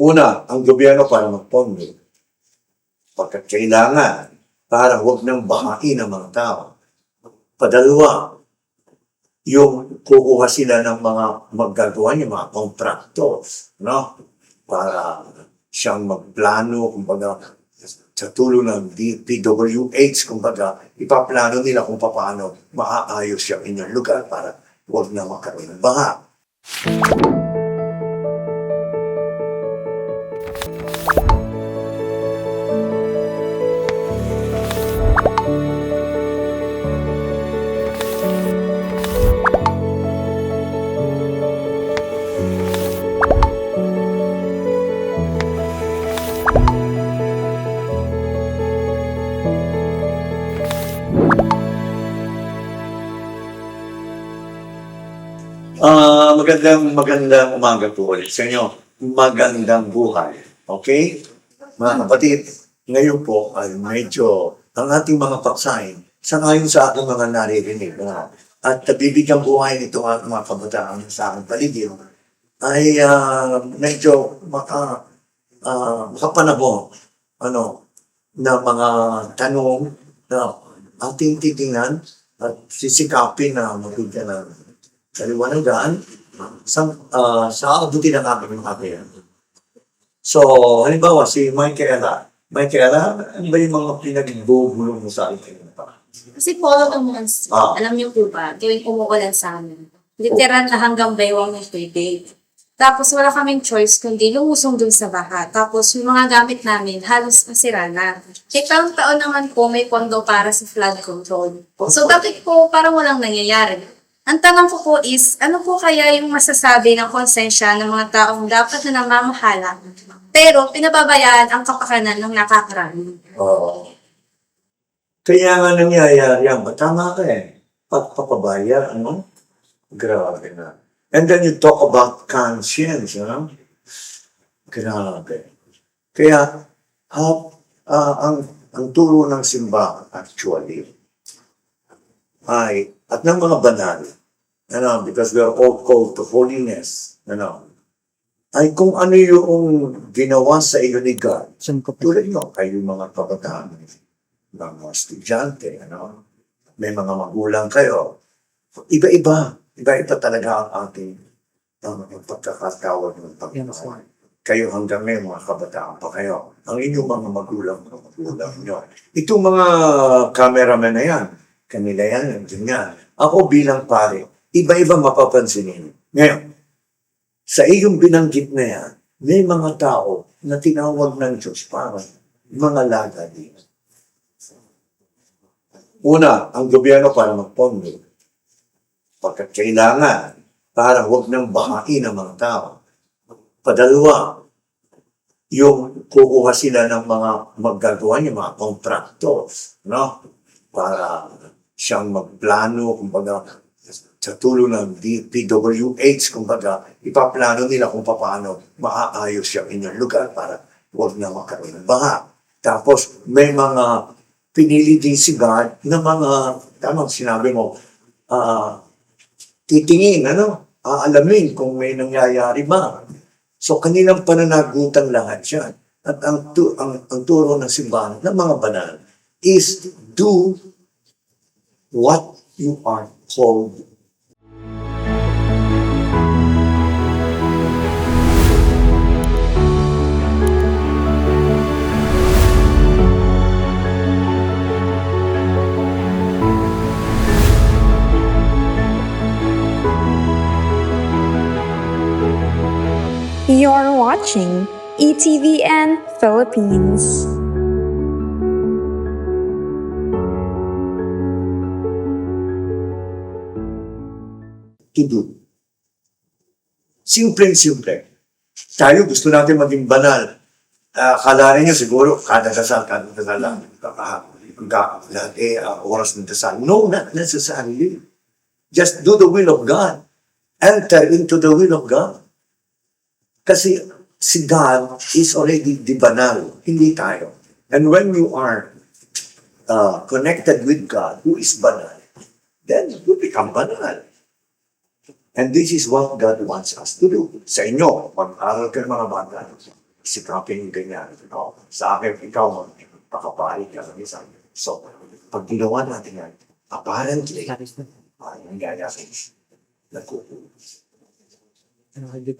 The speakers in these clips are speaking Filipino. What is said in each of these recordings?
Una, ang gobyerno para magpondo. Pagkat kailangan para huwag nang bahain ang mga tao. Padalwa, yung kukuha sila ng mga maggagawa niya, mga contractors, no? Para siyang magplano, kumbaga, sa tulong ng DPWH, kumbaga, ipaplano nila kung paano maaayos yung inyong lugar para huwag na magkaroon ng baha. Ah, magandang magandang umaga po ulit sa inyo. Magandang buhay. Okay? Mga kapatid, ngayon po ay medyo ang ating mga paksain sangayon sa ating mga naririnig na at bibigyan buhay nito ang mga kabataan sa aking paligid ay ah, medyo maka, ah, makapanabong ano, na mga tanong na ating titingnan at sisikapin na mabigyan ng sa, uh, sa abuti ng aming mga So, halimbawa, si Michaela. Michaela, ano ba yung mga pinagbubulong mo sa akin? Kasi follow months, Ah. alam niyo po ba, tuwing umuulan sa amin. Literal na hanggang baywang ng tubig. Tapos wala kaming choice kundi lumusong dun sa baha. Tapos yung mga gamit namin halos nasira na. Eh taon-taon naman po may pondo para sa flood control. So bakit po parang walang nangyayari? Ang tanong ko po is, ano po kaya yung masasabi ng konsensya ng mga taong dapat na namamahala, pero pinababayaan ang kapakanan ng nakakarami? Oo. Kaya nga nangyayari yan. Tama ka eh. Pagpapabaya, ano? Grabe na. And then you talk about conscience, ano? Grabe. Kaya, ha, ah, ang, ang turo ng simbahan actually ay, at ng mga banal, ano, because we are all called to holiness, ano, ay kung ano yung ginawa sa iyo ni God, tulad nyo, kayo mga kabataan, mga estudyante, ano, may mga magulang kayo. Iba-iba. Iba-iba talaga ang ating ang pagkakatawag ng Panginoon. Kayo hanggang ngayon, mga kabataan pa kayo. Ang inyong mga magulang, mga magulang nyo. Itong mga cameraman na yan, kanila yan, nandiyan yan. Ako bilang pare, iba-iba mapapansin ninyo. Ngayon, sa iyong binanggit na yan, may mga tao na tinawag ng Diyos para mga lagadi. Una, ang gobyerno para magpondo. Pagkat kailangan para huwag nang bahain ang mga tao. Padalwa, yung kukuha sila ng mga maggagawa niya, mga contractors, no? Para siyang magplano, kumbaga, sa tulong ng DPWH, kumbaga, ipaplano nila kung paano maaayos yung inyong lugar para huwag na magkaroon ng baha. Tapos, may mga pinili din si God na mga, tamang sinabi mo, ah, titingin, ano, aalamin kung may nangyayari ba. So, kanilang pananagutan lahat yan. At ang, tu- ang, ang turo ng simbahan ng mga banal is do what you are called You're watching ETVN Philippines. To do. Simple-simple. Tayo gusto natin maging banal. Uh, akala niyo siguro, kada dasal, kada dasal lang. Lahat ah, oras ng dasal. No, not necessarily. Just do the will of God. Enter into the will of God. Kasi si God is already the banal, hindi tayo. And when you are uh, connected with God, who is banal, then you become banal. And this is what God wants us to do. Sa inyo, mag-aral kayo mga bata. sikapin yung ganyan. No? Sa akin, ikaw, pakapahit ka ng isang. So, pag ginawa natin yan, apparently, ay, nangyayari. Nagkukulo.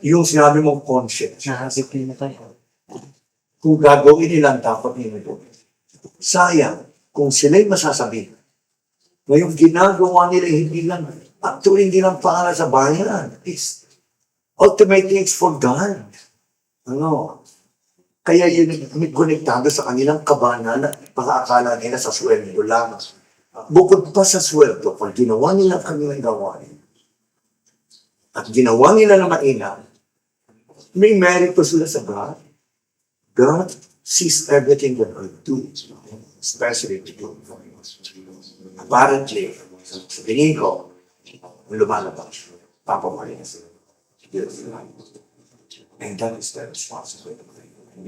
Yung sinabi mong conscience, Nakakipin na tayo. kung gagawin nila ang dapat nila Sayang, kung sila'y masasabihin, ngayong ginagawa nila hindi lang, actually hindi lang para sa bayan. It's ultimately it's for God. Ano? Kaya yun konektado sa kanilang kabana na pakaakala nila sa sweldo lang. Bukod pa sa sweldo, pag ginawa nila ang kanilang gawain, at ginawa nila na mainam, may merito sila sa God. God sees everything that we do, especially to do for. Apparently, sa tingin ko, lumalabas, papamali na sila. And that is their responsibility.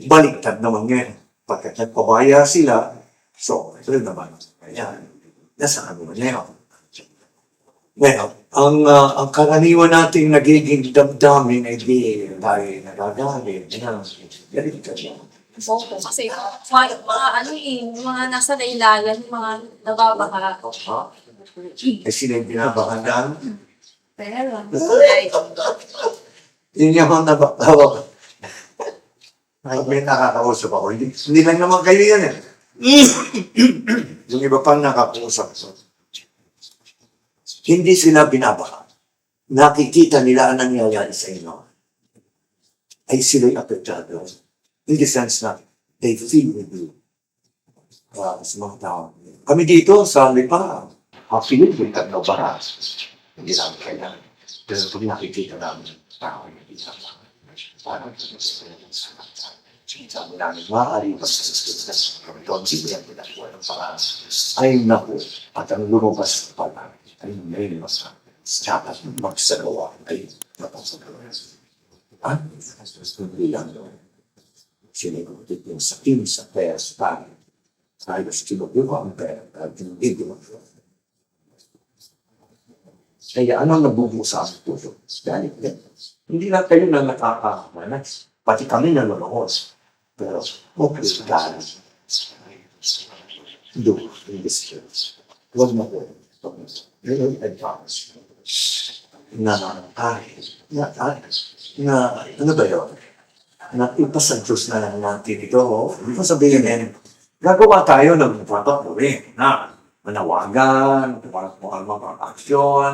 Baliktad naman ngayon. Pagkat nagpabaya sila, so, ito naman. Kaya, nasa ano na yun. Ngayon, ang, ah, ang karaniwan nating nagiging damdamin ay di tayo nagagalit. Galit ka niya. Oo, kasi mga, mga ano eh, mga nasa laylayan, mga nababaha. Ha? Eh, sila yung binabahanan. Pero, Yun yung mga nabatawa. Pag may nakakausap ako, hindi, hindi lang naman kayo yan eh. yung iba pang nakakausap ko. Hindi sila binabaha. Nakikita nila ang nangyayari sa inyo. Ay sila'y apektado. In the sense na they feel with you. Uh, sa mga tao. Kami dito sa Lipa, happy with tatlo ba? Hindi namin kailangan. Pero pag nakikita namin, tao yung pinaka. Parang sabi namin, maaari pa sa doon siya pinagawa ng paraan. Ay naku, at ang lumabas pala, ay may mas dapat magsagawa ay napasagawa. Ha? Hindi lang doon. Sinigot yung sakin sa pera sa tayo. Ayos kinukuha ang pera at hindi gumagawa. Kaya ano ang nabubo sa aking puso? Dahil yan. Hindi lang kayo na nakakamanas. Pati kami nanonood. Pero, okay, God. Do in this church. Huwag mo ko. Really advance. Na, ay, na, ay, na, ano ba yun? Na ipasa Diyos na lang natin ito. Hindi ko sabihin eh, gagawa tayo ng papapuri na manawagan, mga mga aksyon,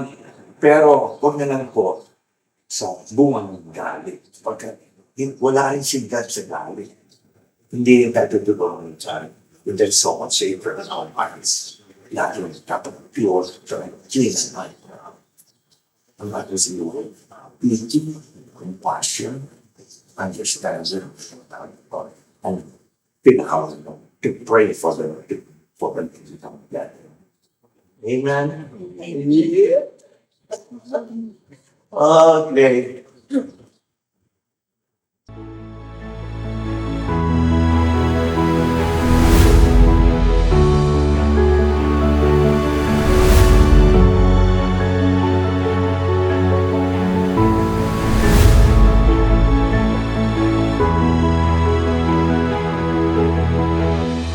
pero huwag na lang po sa bunga ng galit. Pagka wala rin si God sa galit. Hindi yung tayo tutulungan sa And there's so much safer than our minds. Lagi yung dapat pure, clean and light. Ang ating siguro, pity, compassion, understanding, and pinakawan mo, to pray for the, for the become better. Amen? Yeah. Okay.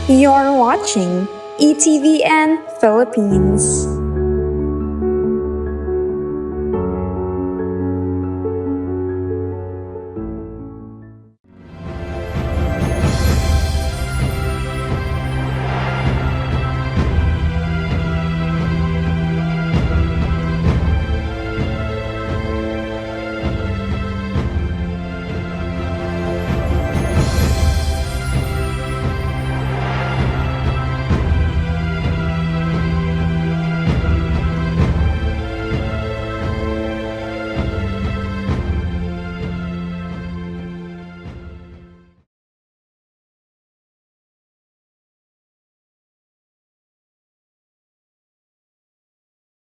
You're watching ETVN Philippines.